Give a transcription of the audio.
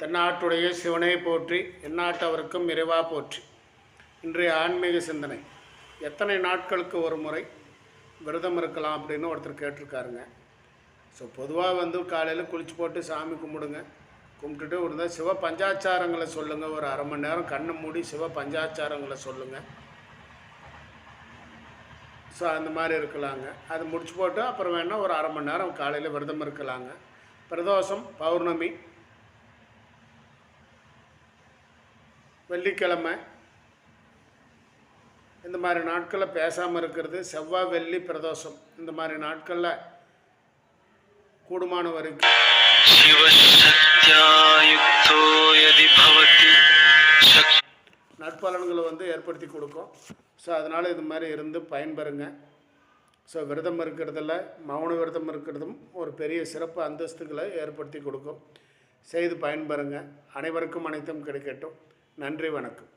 தென்னாட்டுடைய சிவனை போற்றி எந்நாட்டவருக்கும் இறைவா போற்றி. இன்றைய ஆன்மீக சிந்தனை. எத்தனை நாட்களுக்கு ஒரு முறை விரதம் இருக்கலாம் அப்படின்னு ஒருத்தர் கேட்டிருக்காருங்க. ஸோ பொதுவாக வந்து காலையில் குளிச்சு போட்டு சாமி கும்பிடுங்க. கும்பிட்டுட்டு இருந்தால் சிவ பஞ்சாச்சாரங்களை சொல்லுங்கள் ஒரு அரை மணி நேரம் கண்ணை மூடி சிவ பஞ்சாச்சாரங்களை சொல்லுங்கள் ஸோ அந்த மாதிரி இருக்கலாங்க. அது முடிச்சு போட்டு அப்புறம் வேணால் ஒரு அரை மணி நேரம் காலையில் விரதம் இருக்கலாங்க. பிரதோஷம் பௌர்ணமி வெள்ளிக்கிழமை. இந்த மாதிரி நாட்களில் பேசாமல் இருக்கிறது செவ்வாய் வெள்ளி பிரதோஷம். இந்த மாதிரி நாட்களில் கூடுமான வரைக்கும் நற்பலன்களை வந்து ஏற்படுத்தி கொடுக்கும். ஸோ அதனால் இது மாதிரி இருந்து பயன்பெறுங்க. ஸோ விரதம் இருக்கிறதுல மௌன விரதம் இருக்கிறதும் ஒரு பெரிய சிறப்பு அந்தஸ்துகளை ஏற்படுத்தி கொடுக்கும். செய்து பயன்பெறுங்க. அனைவருக்கும் அனைத்தும் கிடைக்கட்டும். நன்றி வணக்கம்.